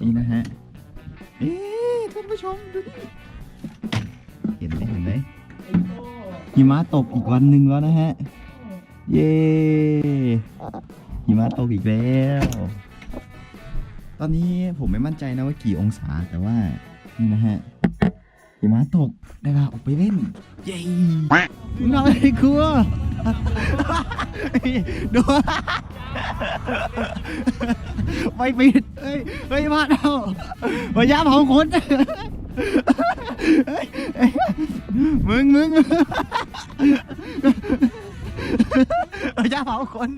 นี่นะฮะ เอ๊ะท่านผู้ชมดูนี่เห็นไหมเห็นไหมหิมะตกอีกวันหนึ่งแล้วนะฮะ เย้หิมะตกอีกแล้ว ตอนนี้ผมไม่มั่นใจนะว่ากี่องศาแต่ว่านี่นะฮะหิมะตกได้เวลาออกไปเล่น เย้น้อยครัวดู ไม่ปิดเฮ้ยเฮ้ยมาเอาพยายามเผาคนเฮ้ยเฮ้ยมึงมึงมึงพยายามเผาคน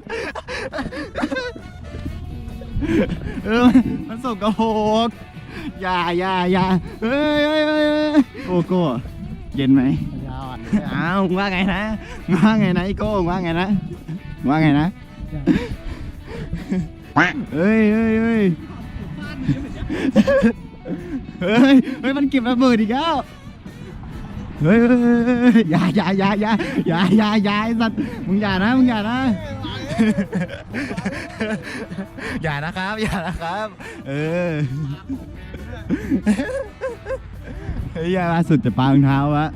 เออมันสกปรกอย่าอย่าอย่าเฮ้ยเฮ้ยเฮ้ยโกโก้เย็นไหมยอะอ้าวว่าไงนะว่าไงนะไอโก้ว่าไงนะว่าไงนะ เฮ้ยเฮ้ยเฮ้ยเฮ้ยเฮ้ยมันเก็บระเบิดอีกแล้วเฮ้ยเฮ้ยเฮ้ยเฮ้ยอย่าอย่าอย่าอย่าอย่าอย่าอย่าไอ้สัตว์มึงอย่านะมึงอย่านะ อย่านะครับ อย่านะครับ เออเฮ้ยอย่าล่าสุดจะปารองเท้าวะ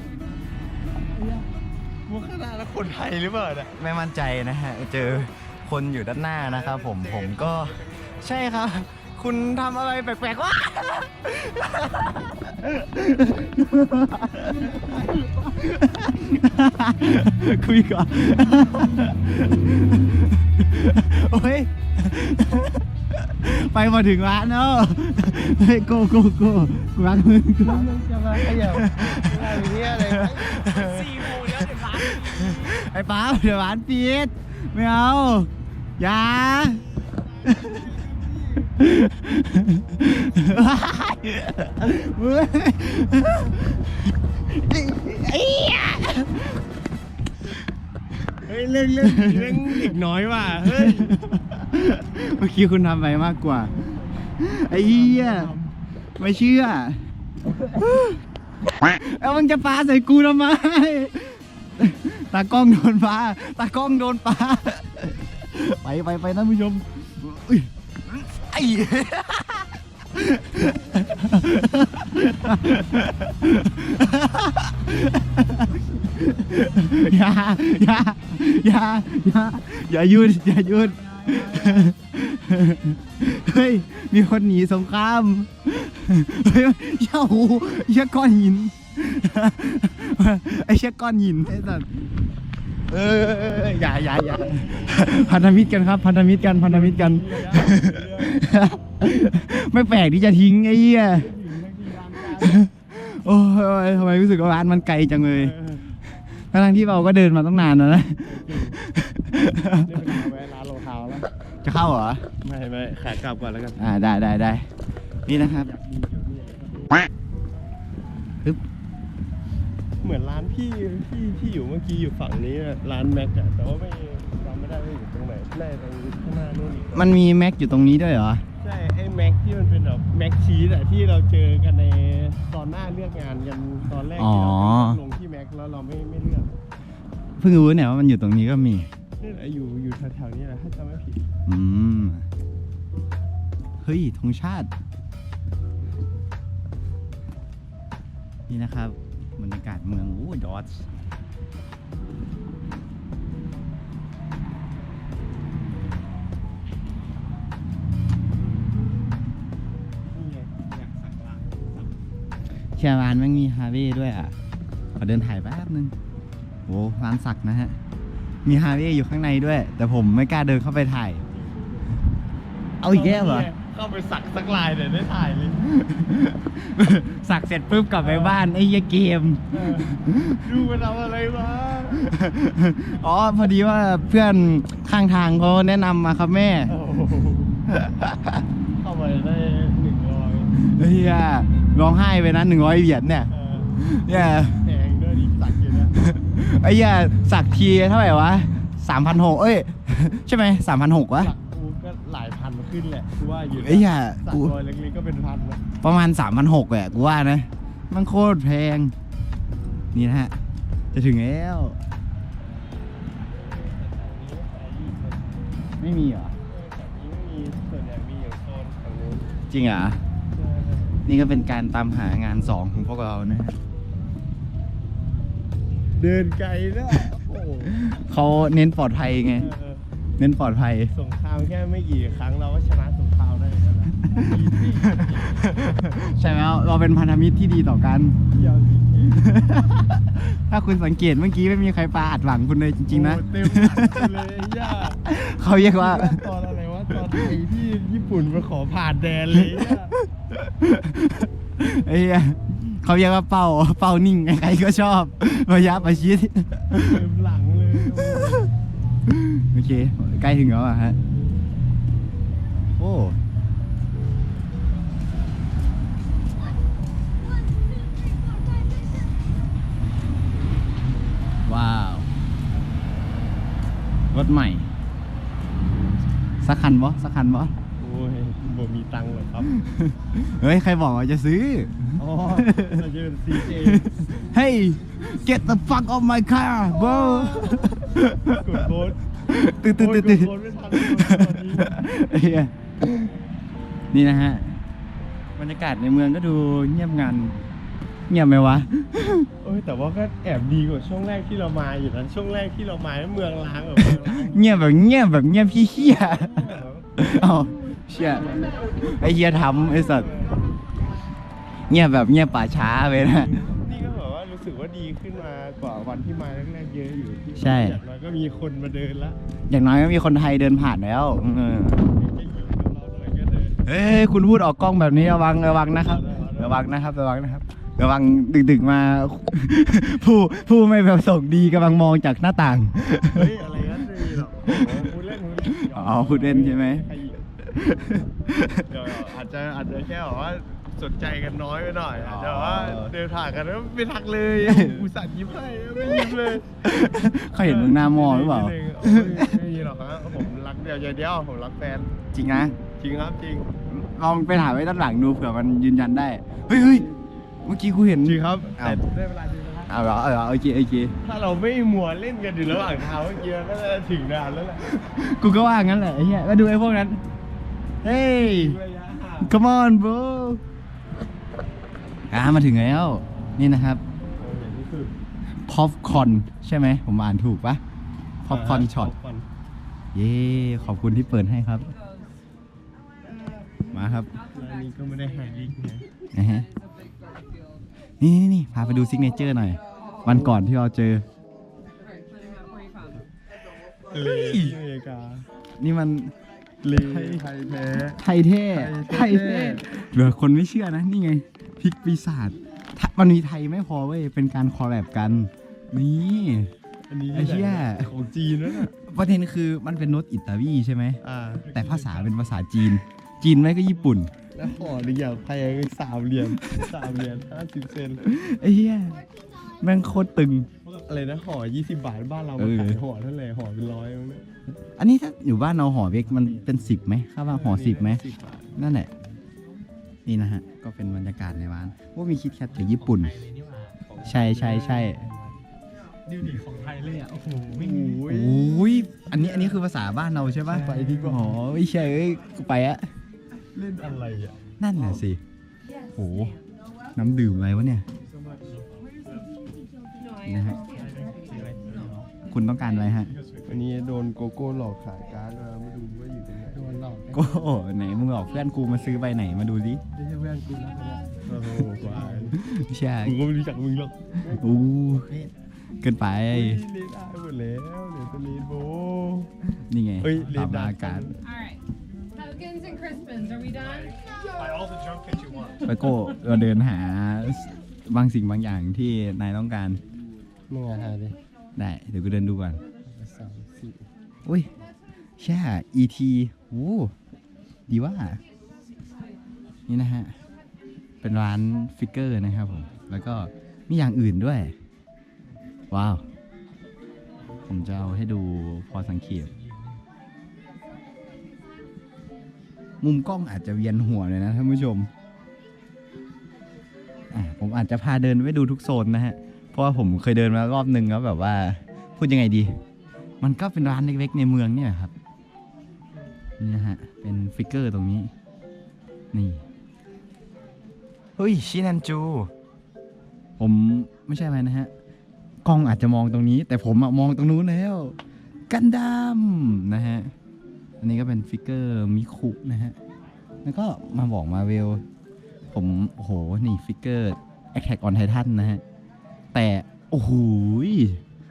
มุกขนาดแล้วคนไทยหรือเปล่าเนี่ยไม่มั่นใจนะฮะ เจอ คนอยู่ด้านหน้านะครับผมผมก็ใช่ครับ คุณทำอะไรแปลกๆวะคุยก่อนโอ้ยไปมาถึงร้านเนาะเฮ้ยโกโกโกกูรักมึงกูรักมึงจะมาขยับอะไรเนี่ยอะไรสี่โมงแล้วเดี๋ยวร้านไอ้ป้าเดี๋ยวร้านปิดไม่เอา อย่าเฮ้ยไอ้เหี้ยเฮ้ยเรื่องเรื่องเรื่องเด็กน้อยว่ะเฮ้ยเมื่อกี้คุณทำไปมากกว่า ไอ้เหี้ยไม่เชื่อแล้วมึงจะปาใส่กูทำไม ตากล้องโดนปลา ตากล้องโดนปลา ไปไปไปท่านผู้ชมอุ๊ยไอ้อย่าอย่าอย่าอย่าอย่าหยุดอย่าหยุดเฮ้ย มีคนหนีสงคราม เฮ้ยเหี้ยโอ้โหเหี้ยก้อนหิน ไอ้เชี่ยก้อนหินไอ้สัส เอออย่าอย่าอย่าพันธมิตรกันครับ พันธมิตรกันพันธมิตรกัน ไม่แปลกที่จะทิ้งไอ้เหี้ยโอ้ยทำไมรู้สึกว่าร้านมันไกลจังเลยทั้งๆที่เราก็เดินมาตั้งนานแล้วนะเดี๋ยวไปหาแวะร้านรองเท้าแล้ว จะเข้าเหรอ ไม่ไม่ขากลับก่อนแล้วกัน อ่าได้ได้ได้นี่นะครับปึ๊บ เหมือนร้านพี่พี่ที่อยู่เมื่อกี้อยู่ฝั่งนี้อะร้านแม็กอะแต่ว่าไม่จำไม่ได้ว่าอยู่ตรงไหนแน่ตรงข้างหน้านู่นอีกมันมีแม็กอยู่ตรงนี้ด้วยเหรอ ใช่ไอ้แม็กที่มันเป็นแบบแม็กชีสอะที่เราเจอกันในตอนหน้าเลือกงานกันตอนแรกอ๋อที่เราลงที่แม็กแล้วเราไม่ไม่เลือกเพิ่งรู้เนี่ยว่ามันอยู่ตรงนี้ก็มีนี่แหละอยู่อยู่แถวๆนี้แหละถ้าจำไม่ผิดอืมเฮ้ยธงชาติ นี่นะครับบ รรยากาศเมืองโอ้ดอทนี่ไงอยากสักร้านเชียร์ร้านแม่งมีฮาร์เว่ด้วยอะขอเดินถ่ายแป๊บนึงโอ้ร้านสักนะฮะ มีฮาร์เว่อยู่ข้างในด้วย แต่ผมไม่กล้าเดินเข้าไปถ่าย เอาอีกแก้วเหรอ เข้าไปสักสักลายเดี๋ยวได้ถ่ายเลย สักเสร็จปุ๊บกลับไปบ้านไอ้เหี้ยเกมเออดูมันทำอะไรวะอ๋อพอดีว่าเพื่อนข้างทางเขาแนะนำมาครับแม่โอ้โหเข้าไปได้หนึ่งร้อยเฮียร้องไห้ไปนะหนึ่งร้อยเหรียญเนี่ยเออเฮียแพงด้วยดิสักอยู่นะไอ้เฮียสักทีเท่าไหร่วะสามพันหกเอ้ย ใช่ไหมสามพันหกวะสักกูก็หลายพัน ขึ้นแหละกูว่าอยู่นะไอ้เหี้ยสักกูรอยเล็กๆก็เป็นพันนะประมาณสามพันหกแหละกูว่านะ มันโคตรแพง นี่นะฮะ จะถึงแล้ว ไม่มีเหรอ แต่นี้ไม่มีส่วนใหญ่มีอยู่โซนฝั่งนู้นจริงเหรอเนี่ก็เป็นการตามหางานสองของพวกเรานะฮะเดินไกลนะโอ้โหเขาเน้นปลอดภัยไง เออเน้นปลอดภัย สงครามแค่ไม่กี่ครั้งเราก็ชนะสงครามได้แล้วนะใช่ไหมเราเป็นพันธมิตรที่ดีต่อกันเยี่ยมจริงถ้าคุณสังเกตเมื่อกี้ไม่มีใครปาอัดหลังคุณเลยจริงๆนะ โอ้เต็มอัดเลยย่าเขาเรียกว่า ตอนอะไรวะตอนไอ้ที่ญี่ปุ่นมาขอผ่านแดนเลยย่าไอ้เหี้ยเขาเรียกว่าเป้าเป้านิ่งใครๆก็ชอบระยะประชิด เต็มหลังเลย โอ้โหโอเค ใกล้ถึงแล้วอะฮะ โอ้ว้าว รถใหม่ สักคันบ่สักคันบ่โอ้ยบ่มีตังค์หรอกครับ เฮ้ย ใครบอกว่าจะซื้อ อ๋อเราจะเป็น CJ Hey get the fuck off my car bro กดโค้ด ตื่นตื่นตื่นตื่นโอ้ยกดโค้ดไม่ทันเลยตอนนี้ไอ้เหี้ยนี่นะฮะ บรรยากาศในเมืองก็ดูเงียบงัน เงียบไหมวะ โอ้ยแต่ว่าก็แอบดีกว่าช่วงแรกที่เรามาอยู่นะช่วงแรกที่เรามาเมืองล้างแบบเมืองล้างเงียบแบบเงียบแบบเงียบพี่เฮียเอาเชี่ยไอเฮียทำไอสัตว์เงียบแบบเงียบป่าช้าไปนะ ดีขึ้นมากว่าวันที่มาแรกๆเยอะอยู่ที่ใช่ อย่างน้อยก็มีคนมาเดินละอย่างน้อยก็มีคนไทยเดินผ่านแล้วเออจะอยู่กับเราหน่อยก็เดินเฮ้ยคุณพูดออกกล้องแบบนี้ระวังระวังนะครับ ระวังนะครับระวังนะครับ ระวังดึกๆมา ผู้ผู้ไม่ประสงค์ดีกำลังมองจากหน้าต่าง เฮ้ยอะไรกันไม่มีหรอกโอ้โหพูดเล่นพูดเล่นอ๋อพูดเล่นใช่ไหมใครอีกเดี๋ยวอาจจะอาจจะแค่แบบว่า สนใจกันน้อยไปหน่อยอาจจะแบบว่าเดินผ่านกันแล้วไม่ทักเลยอุตส่าห์ยิ้มให้ไม่ยิ้มเลยเขาเห็นมึงหน้ามอหรือเปล่าไม่มีหรอกครับผมรักเดียวใจเดียวผมรักแฟนจริงนะ จริงครับจริง ลองไปถามไว้ด้านหลังดูเผื่อมันยืนยันได้ เฮ้ยเฮ้ยเมื่อกี้กูเห็น จริงครับอ้าว แต่ได้เวลาดูนะครับเอาเหรอเอาเหรอโอเคโอเคถ้าเราไม่มัวเล่นกันอยู่ระหว่างทางเมื่อกี้ก็จะถึงนานแล้วแหละกูก็ว่างั้นแหละไอ้เหี้ยก็ดูไอ้พวกนั้น เฮ้ย ระยะห่าง come on bro อ่ามาถึงแล้ว นี่นะครับเอออย่างนี้คือ popcorn ใช่ไหมผมอ่านถูกปะ popcorn shot เย้ขอบคุณที่เปิดให้ครับ มาครับร้านนี้ก็ไม่ได้ไฮลิกนะนะฮะนี่นี่นี่พาไปดูซิกเนเจอร์หน่อย วันก่อนที่เราเจอเลที่อเมริกานี่มันเลไทยแท้ ไทยเท่ไทไทยยเท่เท่ เหลือคนไม่เชื่อนะนี่ไงพริกปีศาจถ้ามันมีไทยไม่พอเว้ยเป็นการคอลแลบกัน นี่ อันนี้ไอ้เหี้ย ของจีนนั่นน่ะประเด็นคือมันเป็นโน้ตอิตาลีใช่ไหม อ่าแต่ภาษาเป็นภาษาจีน จีนไม่ก็ญี่ปุ่นแล้วห่อหนึ่งอย่างแพงสามเหรียญสามเหรียญห้าสิบเซน ไอ้เหี้ย แม่งโคตรตึง อะไรนะห่อยี่สิบบาทบ้านเราเอมาอขายห่อเท่าไหร่ห่อเป็นร้อยมั้งเนี่ยอันนี้ถ้าอยู่บ้านเราห่อเบกมันเป็นสิบไหมค่าว่าห่อสิบไหม สิบบาทนั่นแหละ นี่นะฮะ ก็เป็นบรรยากาศในร้านว่ามีคิดแคทจากญี่ปุ่น ใช่ใช่ใช่ดิวดีของไทยเลยอะ โอ้โหโอ้ยอันนี้อันนี้คือภาษาบ้านเราใช่ปะไปดีกว่า อ๋อไม่ใช่เอ้ยกูไปอะเล่นอะไรอะ นั่นน่ะสิโหน้ำดื่มอะไรวะเนี่ย นะฮะคุณต้องการอะไรฮะ วันนี้โดนโกโก้หลอกขายการ์ดมาไม่ดูว่าอยู่ตรงไหนโดนหลอกโก็ไหนมึงหลอกเพื่อนกูมาซื้อใบไหนมาดูสิไม่ใช่เพื่อนกูนะโอ้โหควายไม่ใช่กูก็ไม่รู้จักมึงหรอกอู้เกินไปเฮ้ยเล่นได้หมดแล้วเดี๋ยวจะเล่นโบนี่ไงเฮ้ยเรียตานมได้อาการ All right. Pelicans and Crispins, are we done? Buy all the junk that you want. ไปโก้เราเดินหาบางสิ่งบางอย่างที่นายต้องการ มึงอะหาดิได้ เดี๋ยวกูเดินดูก่อนสามสี่อุ้ยแช่ ET โอ้ดีว่า นี่นะฮะ เป็นร้านฟิกเกอร์นะครับผม แล้วก็มีอย่างอื่นด้วย ว้าว ผมจะเอาให้ดูพอสังเกตมุมกล้องอาจจะเวียนหัวเลยนะท่านผู้ชมอะผมอาจจะพาเดินไปดูทุกโซนนะฮะเพ ราะว่าผมเคยเดินมารอบนึงแล้วแบบว่าพูดยังไงดี มันก็เป็นร้านเล็กๆในเมืองเนี่ยครับนี่นะฮะเป็นฟิกเกอร์ตรงนี้ นี่เฮ้ยชินันจู ผมไม่ใช่อะไรนะฮะกล้องอาจจะมองตรงนี้ แต่ผมอะมองตรงนู้นแล้ว กันดั้มนะฮะอันนี้ก็เป็นฟิกเกอร์มิคุนะฮะแล้วก็มาบอกมาเวลผมโอ้โหนี่ฟิกเกอร์ Attack on Titan นะฮะ แต่โอ้โหย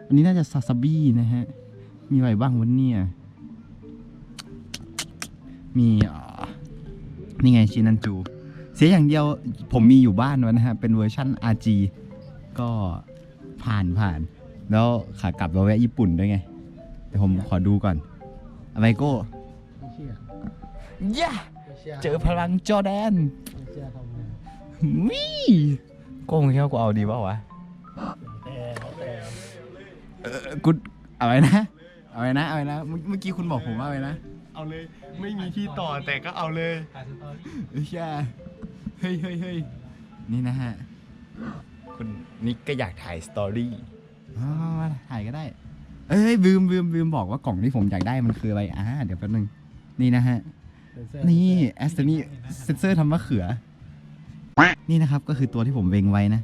อันนี้น่าจะซาซาบี้นะฮะ มีอะไรบ้างวันเนี่ยมีอ่านี่ไงชินันจู เสียอย่างเดียวผมมีอยู่บ้านไว้นะฮะ เป็นเวอร์ชั่น RG ก็ผ่านผ่าน แล้วขากลับมาแวะญี่ปุ่นด้วยไง แต่ผมขอดูก่อน อะไรโก้ไม่เชื่อย่าไม่เชื่อเจอพลังจอร์แดนไม่เชื่อทำไงวิโก้มึงคิดว่ากูเอาดีป่าวะแต่แต่ เออกูอะไรนะอะไรนะอะไรนะ เมื่อเมื่อกี้คุณบอกผมว่าอะไรนะเอาเลย ไม่มีที่ต่อแต่ก็เอาเลยเอ้ยช่เฮ้ยเฮ้ยเฮ้ยนี่นะฮะคุณนิกก็อยากถ่ายสตอรี่อ๋อมาถ่ายก็ได้ เอ้ยบืมบืมบืมบอกว่ากล่องที่ผมอยากได้มันคืออะไร อ่า เดี๋ยวแป๊บนึง นี่นะฮะ นี่แอสเตนี่เซนเซอร์ทำมะเขือ นี่นะครับก็คือตัวที่ผมเวงไว้นะ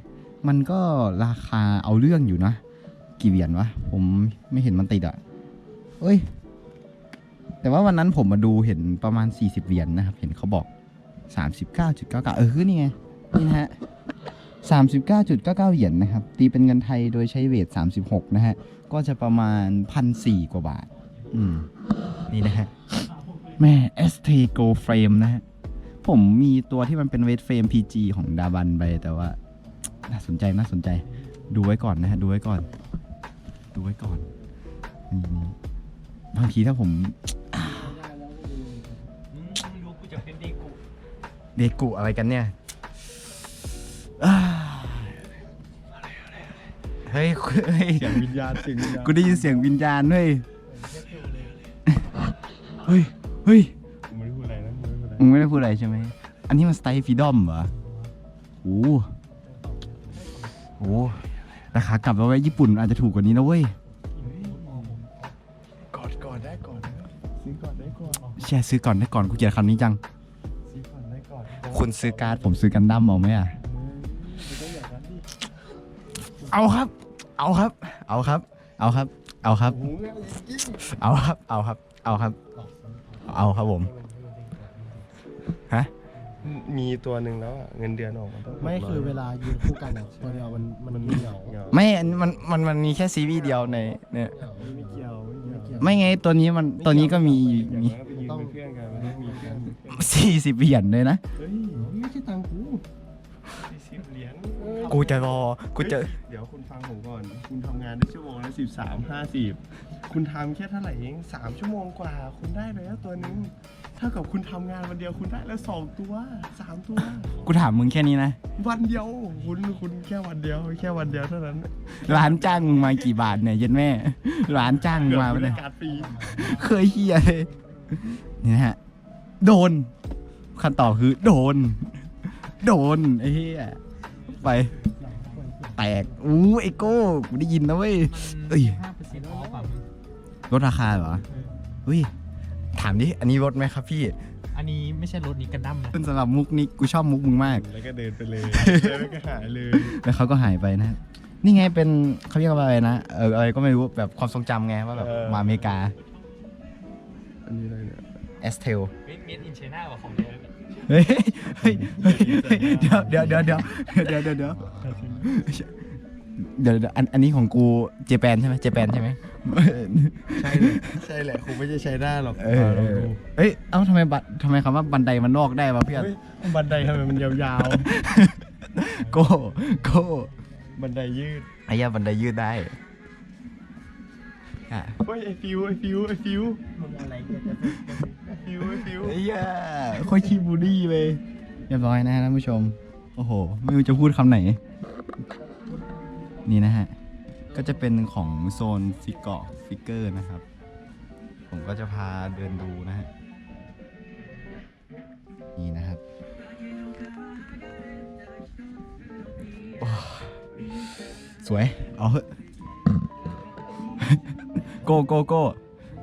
มันก็ราคาเอาเรื่องอยู่นะ กี่เหรียญวะ ผมไม่เห็นมันติดอะเอ้ย แต่ว่าวันนั้นผมมาดูเห็นประมาณ 40 เหรียญนะครับ เห็นเขาบอก 39.99 เออคือนี่ไง นี่นะฮะ 39.99 เหรียญนะครับ ตีเป็นเงินไทยโดยใช้เวท 36 นะฮะ ก็จะประมาณ1,400กว่าบาท อืม นี่นะฮะ แม่ ST Go Frame นะฮะ ผมมีตัวที่มันเป็นเวทเฟรม PG ของดาบันไปแต่ว่า น่าสนใจน่าสนใจดูไว้ก่อนนะฮะ ดูไว้ก่อน ดูไว้ก่อนนี่นี่บางทีถ้าผมดูกูจะเป็นเดกุเดกุอะไรกันเนี่ยอ้าเฮ้ยเฮ้ยเสียงวิญญาณเสียงวิญญาณกูได้ยินเสียงวิญญาณด้วยเฮ้ยเฮ้ยกูไม่ได้พูดอะไรนะกูไม่ได้พูดอะไรมึงไม่ได้พูดอะไรใช่ไหมอันนี้มันสไตล์ฟีดอมเหรอโอ้โห โอ้โหราคากลับมาไว้ญี่ปุ่นอาจจะถูกกว่านี้นะเว้ย กอดก่อนได้ก่อนนะซื้อก่อนได้ก่อนแชร์ซื้อก่อนได้ก่อนกูเกลียดคำนี้จัง ซื้อก่อนได้ก่อนคุณซื้อการ์ดผมซื้อกันดั้มเอาไหมอะไม่ต้องอย่างนั้นดิเอาครับ เอาครับ เอาครับ เอาครับ เอาครับ โอ้โหอย่างนี้เอาครับ เอาครับ เอาครับ เอาครับผม ฮะ มีตัวหนึ่งแล้วอะเงินเดือนออกมาต้องไม่คือเวลายืนคู่กันอะตัวเดียวมันมันมีเหงาเหงาไม่อันมันมันมันมีแค่ซีรีส์เดียวในเนี่ยเหงาไม่เกี่ยวไม่เกี่ยวไม่ไงตัวนี้มันตัวนี้ก็มีอย่างมีนั้นก็ไปยืนเป็นเพื่อนกันมันต้องมีกันสี่สิบเหรียญเลยนะ เฮ้ยไม่ใช่ตังค์กูสี่สิบเหรียญกูจะรอกูจะเดี๋ยวคุณฟังผมก่อน คุณทำงานได้ชั่วโมงละสิบสามห้าสิบคุณทำแค่เท่าไหร่เองสามชั่วโมงกว่า คุณได้แล้วตัวนึง เท่ากับคุณทำงานวันเดียวคุณได้แล้วสองตัวสามตัว กูถามมึงแค่นี้นะ วันเดียวคุณคุณแค่วันเดียว แค่วันเดียวเท่านั้นร้านจ้างมึงมากี่บาทเนี่ยเย็นแม่ ร้านจ้างมึงมาเกืปะอบเนี่ยการฟรีเคยเฮียเลยนี่นะฮะ โดนคำตอบคือ โดน โดนไอ้เหี้ยไป แตกอู้ไอโก้กูได้ยินนะเว้ย เอ้ย ห้าเปอร์เซ็นต์ออฟอะลดราคาเหรอเฮ้ยถามดิ อันนี้ลดไหมครับพี่ อันนี้ไม่ใช่รถนี้กันดั้มนะเป็นสำหรับมุกนี้กูชอบมุกมึงมาก แล้วก็เดินไปเลยแล้วก็หายเลย แล้วเขาก็หายไปนะ นี่ไงเป็นเขาเรียกว่าอะไรนะ เอออะไรก็ไม่รู้แบบความทรงจำไงว่าแบบมาอเมริกาอันนี้อะไรเนี่ย เอสเทล เมดเมดอินไชน่าว่าของเดิมเฮ้ยเฮ้ยเฮ้ยเฮ้ยเดี๋ยวเดี๋ยวเดี๋ยวเดี๋ยวเดี๋ยวเดี๋ยวเดี๋ยวเดี๋ยวเดี๋ยวอันอันนี้ของกูเจแปนใช่ไหมเจแปนใช่ไหม ใช่เลยใช่แหละคงไม่ใช่ใช้ได้หรอกเออเออเอ้ย เอ้าทำไมบัตทำไมคำว่าบันไดมันนอกได้วะเพื่อน เฮ้ยบันไดทำไมมันยาวโก้โก้ๆ บันไดยืดไอ้ยาบันไดยืดได้อะเฮ้ยไอฟิวไอฟิวไอฟิวมึงอะไรเนี่ยจะไอฟิวไอฟิวไอ้ยาโคตรขี้บูลลี่เลย เรียบร้อยนะฮะท่านผู้ชม โอ้โห ไม่รู้จะพูดคำไหน นี่นะฮะ ก็จะเป็นของโซนฟิกเกาะฟิกเกอร์นะครับ ผมก็จะพาเดินดูนะฮะนี่นะครับสวย เอาเถอะโกโกโก้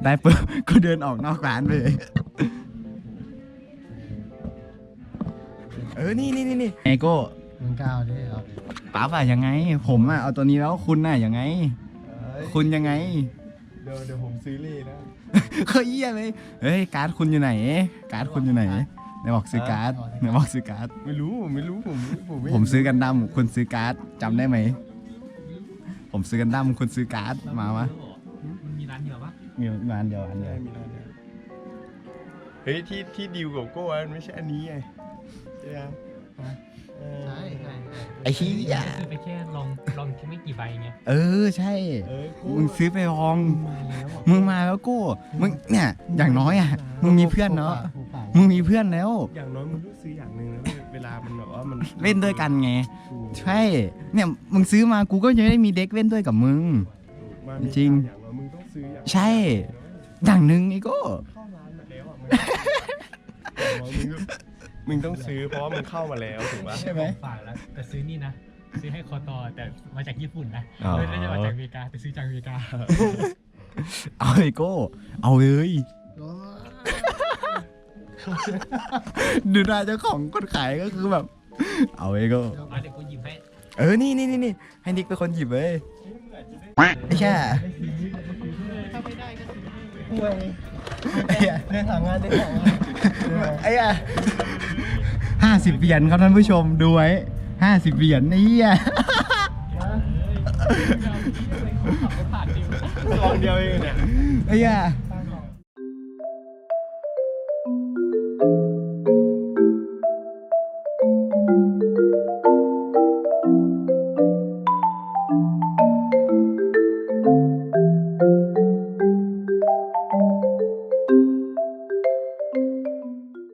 ได้ปุ๊บก็เดินออกนอกร้านไปเลย เออ นี่นี่นี่นี่ไอโก้ มึงก้าวดิเอาดิป๊าป่ะยังไง ผมอะเอาตัวนี้แล้วคุณน่ะยังไงคุณยังไง เดี๋ยวเดี๋ยวผมซื้อเล่นะ เคยเยี่ยเลยเฮ้ยการ์ดคุณอยู่ไหน การ์ดคุณอยู่ไหนไหนบอกซื้อการ์ดไหนบอกซื้อการ์ด ไม่รู้ผมไม่รู้ผมผมไม่ผมซื้อกันดั้มคุณซื้อการ์ดจำได้ไหม ผมซื้อกันดั้มคุณซื้อการ์ดมาวะมันมีร้านเดียวปะมีมาอันเดียวอันเดีได้ยวมีร้านเดียวเฮ้ยที่ที่ดิวกับโก้อะมันไม่ใช่อันนี้ไงใช่ไหมเออ ใช่ใช่ใช่ไอ้เหี้ยซื้อไปแค่ลองลองไม่กี่ใบไงเออใช่ เออโก้มึงซื้อไปลอง มาแล้วอะมึงมาแล้วกูมึงเนี่ย อย่างน้อยอะ มึงมีเพื่อนเนาะผูกปากมึงมีเพื่อนแล้ว อย่างน้อยมึงต้องซื้ออย่างหนึ่งนะเว้ยเวลามันแบบว่ามันเล่นด้วยกันไง ถูกใช่ เนี่ยมึงซื้อมากูก็ยังไม่ได้มีเด็กเล่นด้วยกับมึงมาจริงอย่างน้อยมึงต้องซื้ออย่างใช่ อย่างหนึ่งไอ้โก็ เข้าร้านมาแล้วอะมึงอย่างน้อยมึงก็ มึงต้องซื้อเพราะว่ามึงเข้ามาแล้วถูกปะ ใช่ไหม ฝากแล้วแต่ซื้อนี่นะ ซื้อให้คอตอแต่มาจากญี่ปุ่นนะอ๋อ ไม่ได้มาจากอเมริกาแต่ซื้อจากอเมริกาเอาไอ้โก้เอาเลยโอ้ดูหน้าเจ้าของคนขายก็คือแบบ เอาไอ้โก้มาเดี๋ยวกูหยิบให้เออนี่นี่นี่นี่ให้นิกเป็นคนหยิบเลยไม่ใช่ห่วย ไอ้เหี้ยเรื่องหางานเรื่องหางานไอ้อะห้าสิบเหรียญครับท่านผู้ชมดูไว้ห้าสิบเหรียญไอ้เหี้ยซองเดียวเองเนี่ย ไอ้อะ